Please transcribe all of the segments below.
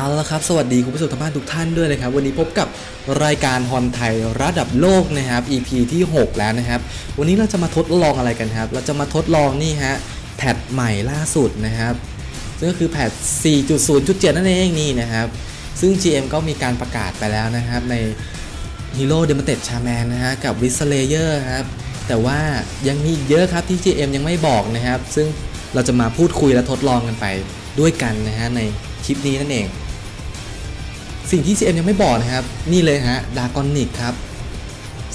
เอาละครับ สวัสดีคุณผู้ชมทางบ้านทุกท่านด้วยนะครับ วันนี้พบกับรายการฮอนไทยระดับโลกนะครับ EP ที่ 6 แล้วนะครับ วันนี้เราจะมาทดลองอะไรกันครับ เราจะมาทดลองนี่ฮะแพทใหม่ล่าสุดนะครับ ซึ่งก็คือแพท4.0.7 นั่นเองนี่นะครับ ซึ่ง GM ก็มีการประกาศไปแล้วนะครับใน Hero d e m o n t e d Shaman นะฮะกับ w i s l a y e r ครับ แต่ว่ายังมีเยอะครับที่ GM ยังไม่บอกนะครับ ซึ่งเราจะมาพูดคุยและทดลองกันไปด้วยกันนะฮะในคลิปนี้นั่นเอง สิ่งที่ CM ยังไม่บอกนะครับ นี่เลยฮะดากอนิกครับ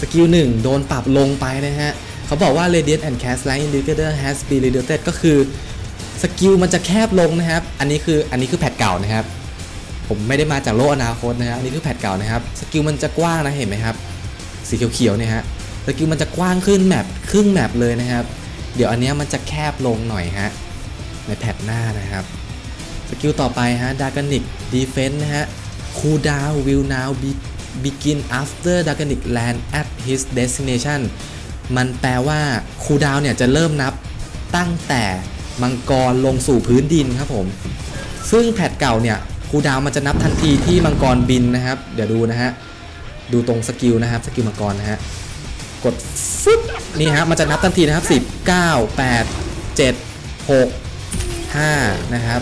สกิลหนึ่งโดนปรับลงไปนะฮะ เขาบอกว่า Radiant and Cast Light Indicator has been reduced ก็คือ สกิลมันจะแคบลงนะครับ อันนี้คืออันนี้คือแพทเก่านะครับ ผมไม่ได้มาจากโลกอนาคตนะครับอันนี้คือแพทเก่านะครับ สกิลมันจะกว้างนะเห็นไหมครับ สีเขียวๆเนี่ยฮะ สกิลมันจะกว้างขึ้นแมปครึ่งแมปเลยนะครับ เดี๋ยวอันนี้มันจะแคบลงหน่อยฮะ ในแพทหน้านะครับ สกิลต่อไปฮะดากานิกดีเฟน s ์นะฮะ cool down will now be begin after d a g a n i c land at his destination มันแปลว่า cool down เนี่ยจะเริ่มนับตั้งแต่มังกรลงสู่พื้นดินครับผม ซึ่งแพทเก่าเนี่ย cool down มันจะนับทันทีที่มังกรบินนะครับ เดี๋ยวดูนะฮะ ดูตรงสกิลนะครับสกิลมังกรนะฮะ กดฟึบนี่ฮะมันจะนับทันทีนะครับ 10 9 8 7 6 5 นะครับ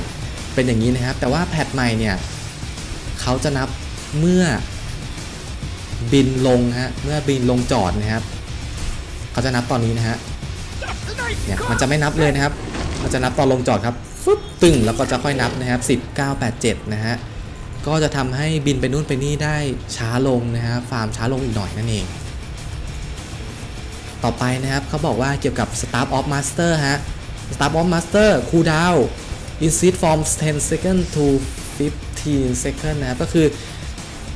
เป็นอย่างนี้นะครับ แต่ว่าแพทใหม่เนี่ย เขาจะนับเมื่อบินลงฮะเมื่อบินลงจอดนะครับเขาจะนับตอนนี้นะฮะเนี่ยมันจะไม่นับเลยนะครับ มันจะนับตอนลงจอดครับฟึบตึงแล้วก็จะค่อยนับนะครับ 1987 นะฮะก็จะทำให้บินไปนู่นไปนี่ได้ช้าลงนะฮะฟาร์มช้าลงอีกหน่อยนั่นเอง ต่อไปนะครับเขาบอกว่าเกี่ยวกับ Staff of Master ฮะ Staff of Master cool down insist from 10 second to 15 second นะครับ ก็คือ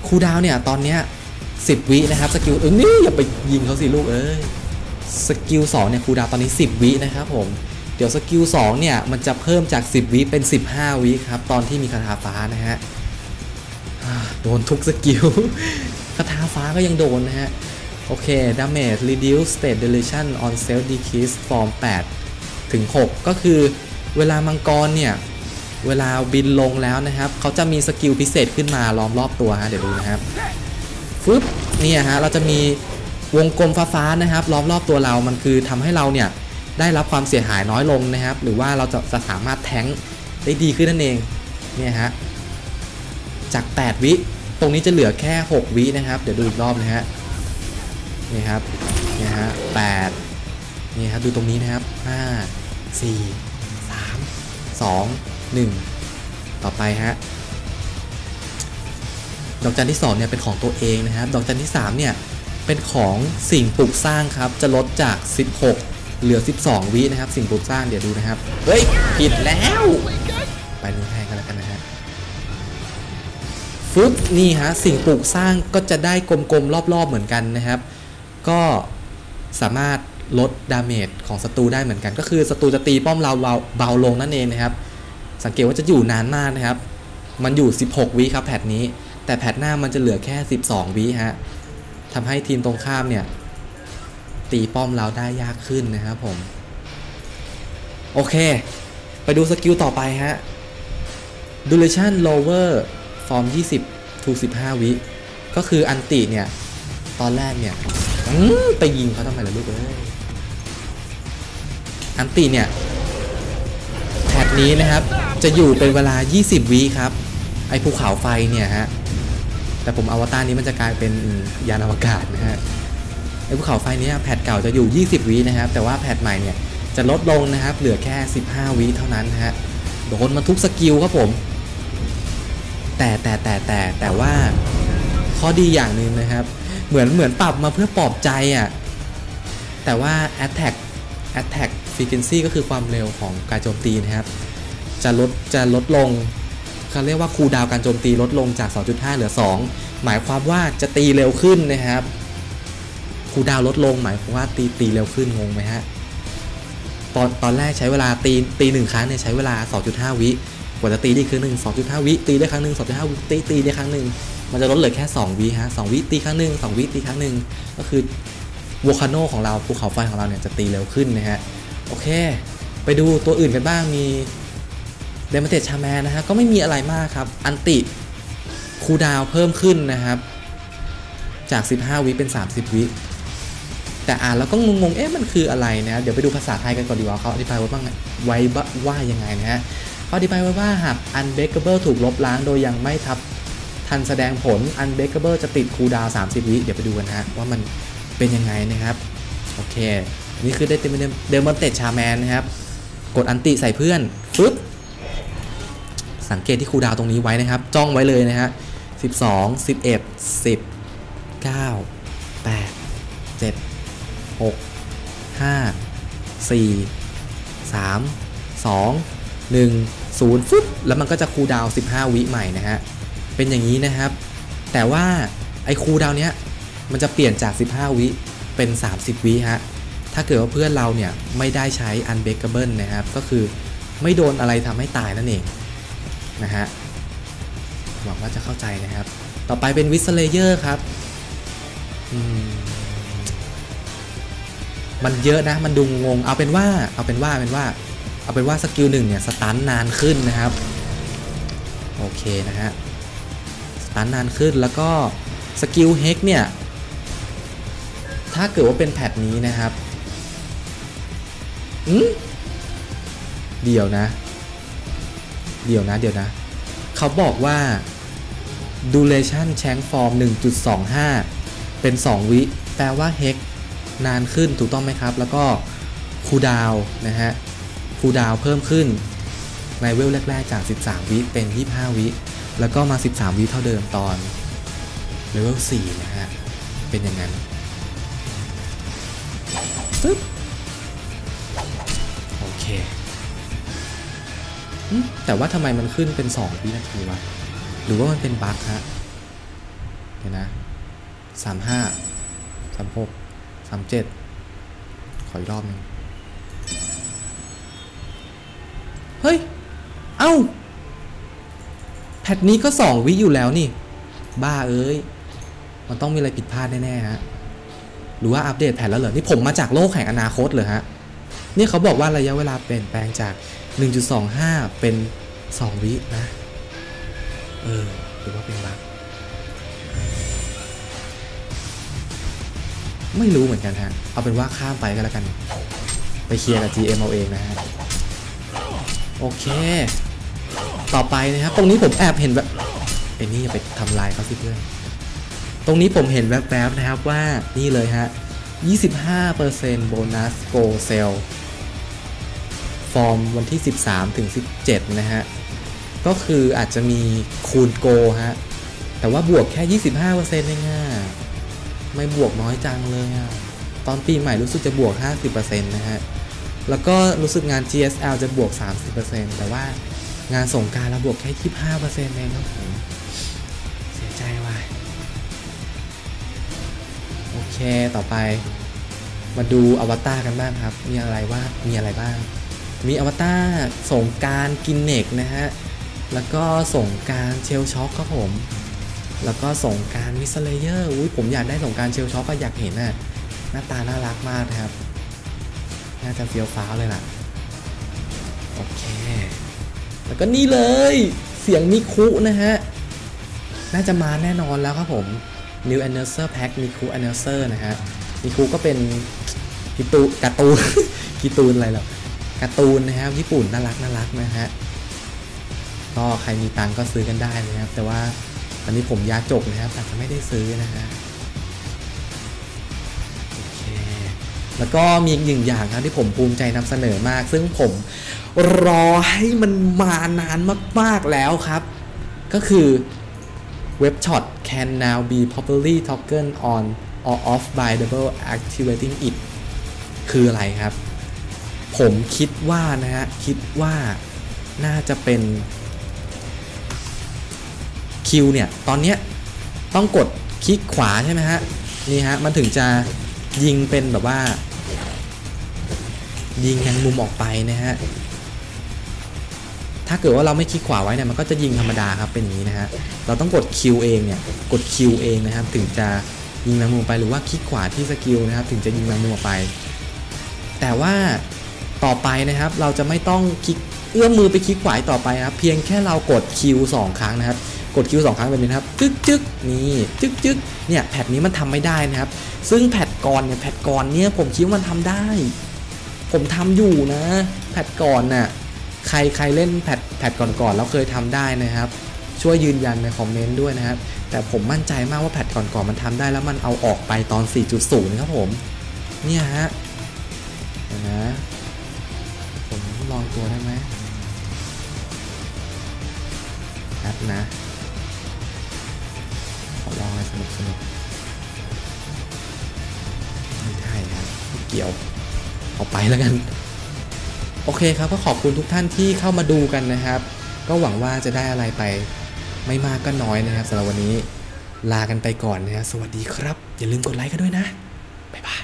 คูดาวเนี่ย ตอนเนี้ย10 วินะครับ สกิลเออนี่อย่าไปยิงเขาสิลูกเอ้ย สกิล2เนี่ยคูดาวตอนนี้ 10 วินะครับผม เดี๋ยวสกิล2เนี่ย มันจะเพิ่มจาก 10 วิเป็น 15 วิครับ ตอนที่มีคาถาฟ้านะฮะโดนทุกสกิลคาถาฟ้าก็ยังโดนนะฮะ โอเค damage reduce state duration on self decrease from 8 ถึง 6 ก็คือเวลามังกรเนี่ย เวลาบินลงแล้วนะครับเขาจะมีสกิลพิเศษขึ้นมาล้อมรอบตัวฮะเดี๋ยวดูนะครับฟึบเนี่ยฮะเราจะมีวงกลมฟ้าๆนะครับ ล้อมรอบตัวเรามันคือทำให้เราเนี่ยได้รับความเสียหายน้อยลงนะครับ หรือว่าเราจะจะสามารถแทงได้ดีขึ้นนั่นเองเนี่ยฮะจาก 8 วิตรงนี้จะเหลือแค่ 6 วินะครับ เดี๋ยวดูอีกรอบนะฮะนี่ครับนี่ฮะแปดนี่ครับดูตรงนี้นะครับห้าสี่สามสอง หนึ่งต่อไปฮะดอกจันที่2เนี่ยเป็นของตัวเองนะครับดอกจันที่3เนี่ยเป็นของสิ่งปลูกสร้างครับจะลดจาก 16 เหลือ 12 วินะครับ สิ่งปลูกสร้างเดี๋ยวดูนะครับเฮ้ยผิดแล้ว ไปดูแทนกันแล้วกันนะฮะฟึบนี่ฮะสิ่งปลูกสร้างก็จะได้กลมๆรอบๆเหมือนกันนะครับ ก็สามารถลดดาเมจของศัตรูได้เหมือนกัน ก็คือศัตรูจะตีป้อมเราเบาลงนั่นเองนะครับ สังเกตว่าจะอยู่นานมากนะครับ มันอยู่ 16 วิครับแพทนี้ แต่แพทหน้ามันจะเหลือแค่ 12 วิฮะทำให้ทีมตรงข้ามเนี่ย ตีป้อมเราได้ยากขึ้นนะครับผม โอเค ไปดูสกิลต่อไปฮะ duration lower from 20 to 15 วิ ก็คืออันติเนี่ย ตอนแรกเนี่ยไปยิงเขาทำไมล่ะลูกเอ้ยอันติเนี่ย นี้นะครับ จะอยู่เป็นเวลา 20วิครับ ไอภูเขาไฟเนี่ยฮะ แต่ผมอวตารนี้มันจะกลายเป็นยานอวกาศนะฮะ ไอภูเขาไฟนี้แพทเก่าจะอยู่ 20วินะครับ แต่ว่าแพทใหม่เนี่ยจะลดลงนะครับ เหลือแค่ 15วิเท่านั้นฮะ โดนมาทุกสกิลครับผม แต่แต่แต่แต่แต่ว่าข้อดีอย่างหนึ่งนะครับ เหมือนเหมือนปรับมาเพื่อปลอบใจอะ แต่ว่า attack attack frequency ก็คือความเร็วของการโจมตีนะครับ จะลดจะลดลงเขาเรียกว่าคูลดาวน์การโจมตีลดลงจาก 2.5 เหลือ 2 หมายความว่าจะตีเร็วขึ้นนะครับคูลดาวน์ลดลงหมายความว่าตีตีเร็วขึ้นงงไหมฮะตอนตอนแรกใช้เวลาตีตีหนึ่งครั้งเนี่ยใช้เวลา 2.5 วิกว่าจะตีได้ครั้งหนึ่ง2.5 วิตีได้ครั้งหนึ่ง2.5 วิตีตีได้ครั้งหนึ่งมันจะลดเหลือแค่ 2 วิฮะ2วิตีครั้งหนึ่ง2วิตีครั้งหนึ่งก็คือ วคาโนของเราภูเขาไฟของเราเนี่ยจะตีเร็วขึ้นนะฮะโอเค ไปดูตัวอื่นกันบ้างมีเดมเตชาแมนนะฮะก็ไม่มีอะไรมากครับ อันติคูดาวเพิ่มขึ้นนะครับ จาก 15 วิเป็น 30 วิแต่อ่านแล้วก็งงๆ เอ๊ะ มันคืออะไรนะ เดี๋ยวไปดูภาษาไทยกันก่อนดีกว่าเขาอธิบายไว้บ้างไว้ว่ายังไงนะฮะเขาอธิบายไว้ว่าหาก unbreakable ถูกลบล้างโดยยังไม่ทับทันแสดงผล unbreakable จะติดคูดาว 30 วิ เดี๋ยวไปดูกันฮะว่ามัน เป็นยังไงนะครับ โอเค นี่คือได้เต็มเดิมอนเตชาแมนนะครับ กดอันติใส่เพื่อนฟึบสังเกตที่ครูดาวตรงนี้ไว้นะครับ จ้องไว้เลยนะฮะ12 11 10 9 8 7 6 5 4 3 2 1 0ฟึบแล้วมันก็จะคูดาว15 วิใหม่นะฮะ เป็นอย่างนี้นะครับ แต่ว่าไอ้คูดาวเนี้ย มันจะเปลี่ยนจาก 15 วิเป็น 30 วิฮะ ถ้าเกิดว่าเพื่อนเราเนี่ย ไม่ได้ใช้ unbreakable นะครับ ก็คือไม่โดนอะไรทำให้ตายนั่นเองนะฮะ หวังว่าจะเข้าใจนะครับ ต่อไปเป็นวิสเลเยอร์ครับมันเยอะนะ มันดูงง เอาเป็นว่า เอาเป็นว่า เป็นว่า เอาเป็นว่าสกิลหนึ่งเนี่ยสตันนานขึ้นนะครับ โอเคนะฮะ สตันนานขึ้นแล้วก็สกิลเฮกเนี่ย ถ้าเกิดว่าเป็นแพทนี้นะครับอืมเดี๋ยวนะ เดี๋ยวนะ เดี๋ยวนะ เขาบอกว่า duration แชงฟอร์ม 1.25 เป็น 2 วิ แปลว่าเฮกนานขึ้นถูกต้องไหมครับ แล้วก็คูดาวนะฮะคูดาวเพิ่มขึ้นในเวลแรกๆจาก 13 วิเป็น 25 วิ แล้วก็มา 13 วิเท่าเดิมตอนเลเวล4นะฮะ เป็นอย่างนั้น ปึ๊บโอเค แต่ว่าทำไมมันขึ้นเป็น 2 วินาทีวะ หรือว่ามันเป็นบั๊กฮะ เดี๋ยวนะ35 36 37ขออีกรอบหนึงเฮ้ย เอ้า แพทนี้ก็ 2 วิอยู่แล้วนี่ บ้าเอ้ย มันต้องมีอะไรผิดพลาดแน่ ๆ ฮะ หรือว่าอัปเดตแพทแล้วเหรอ นี่ผมมาจากโลกแห่งอนาคตเลยฮะ นี่เขาบอกว่าระยะเวลาเปลี่ยนแปลงจาก 1.25 เป็น 2 วินะ เออ หรือว่าเป็นบั๊กไม่รู้เหมือนกันฮะ เอาเป็นว่าข้ามไปก็แล้วกัน ไปเคลียร์กับ GM เอาเองนะฮะ โอเค ต่อไปนะครับ ตรงนี้ผมแอบเห็นแบบไอ้นี่อย่าไปทำลายเขาสิเพื่อน ตรงนี้ผมเห็นแวบๆนะครับว่านี่เลยฮะ 25%โบนัสโกเซลฟอร์มวันที่ 13 ถึง 17 นะฮะ ก็คืออาจจะมีคูณโกฮะ แต่ว่าบวกแค่ 25%เองอะไม่บวกน้อยจังเลยอะตอนปีใหม่รู้สึกจะบวก 50%นะฮะ แล้วก็รู้สึกงาน GSL จะบวก 30%แต่ว่างานสงการเราบวกแค่ 25%เองครับผม เคต่อไป มาดูอวตารกันบ้างครับ มีอะไรว่ามีอะไรบ้าง มีอวตารสงการกินเนกนะฮะ แล้วก็สงการเชลช็อคครับผม แล้วก็สงการมิสเลเยอร์อุ้ยผมอยากได้สงการเชลช็อคก็อยากเห็นน่ะหน้าตาน่ารักมากนะครับ น่าจะเฟี้ยวฟ้าวเลยล่ะ โอเค แล้วก็นี่เลย เสียงมิคุนะฮะ น่าจะมาแน่นอนแล้วครับผม New Announcer Pack มิคุ Announcer นะฮะมิคุก็เป็นกิตูการ์ตูนกิตูนอะไรหรอการ์ตูนนะครับญี่ปุ่นน่ารักน่ารักนะฮะก็ใครมีตังก็ซื้อกันได้นะครับ แต่ว่าตอนนี้ผมยาจกนะครับอาจจะไม่ได้ซื้อนะฮะโอเคแล้วก็มีอีกหนึ่งอย่างครับที่ผมภูมิใจนำเสนอมาก ซึ่งผมรอให้มันมานานมากๆแล้วครับ ก็คือ เว็บช็อต can now be properly toggled on or off by double activating it คืออะไรครับ ผมคิดว่านะฮะ คิดว่าน่าจะเป็นคิวเนี่ย ตอนเนี้ยต้องกดคลิกขวาใช่ไหมฮะ นี่ฮะ มันถึงจะยิงเป็นแบบว่า ยิงแทงมุมออกไปนะฮะ ถ้าเกิดว่าเราไม่คลิกขวาไว้เนี่ยมันก็จะยิงธรรมดาครับเป็นอย่างนี้นะฮะเราต้องกด Q เองเนี่ยกด Q เองนะครับ ถึงจะยิงแมงมุมไปหรือว่าคลิกขวาที่สกิลนะครับ ถึงจะยิงแมงมุมไป แต่ว่าต่อไปนะครับ เราจะไม่ต้องคลิกเอื้อมมือไปคลิกขวาต่อไปครับ เพียงแค่เรากด Q 2ครั้งนะครับ กด Q 2ครั้งแบบนี้นครับจึ๊กจึ๊กนี่จึ๊กจึ๊กเนี่ยแพทนี้มันทำไม่ได้นะครับ ซึ่งแพทก่อนเนี่ยแพทก่อนเนี่ยผมคิดว่ามันทำได้ ผมทำอยู่นะ แพทก่อนน่ะ ใครใครเล่นแพทแพทก่อนๆแล้วเคยทำได้นะครับ ช่วยยืนยันในคอมเมนต์ด้วยนะครับ แต่ผมมั่นใจมากว่าแพทก่อนๆมันทำได้แล้วมันเอาออกไปตอน 4.0นะครับผม เนี่ยฮะนะผมลองตัวได้ไหมแอปนะขอลองอะไรสนุกสนุกไม่ได้ครับเกี่ยว เอาไปแล้วกัน โอเคครับก็ขอบคุณทุกท่านที่เข้ามาดูกันนะครับ ก็หวังว่าจะได้อะไรไป ไม่มากก็น้อยนะครับสำหรับวันนี้ลากันไปก่อนนะครับสวัสดีครับ อย่าลืมกดไลค์กันด้วยนะบ๊ายบาย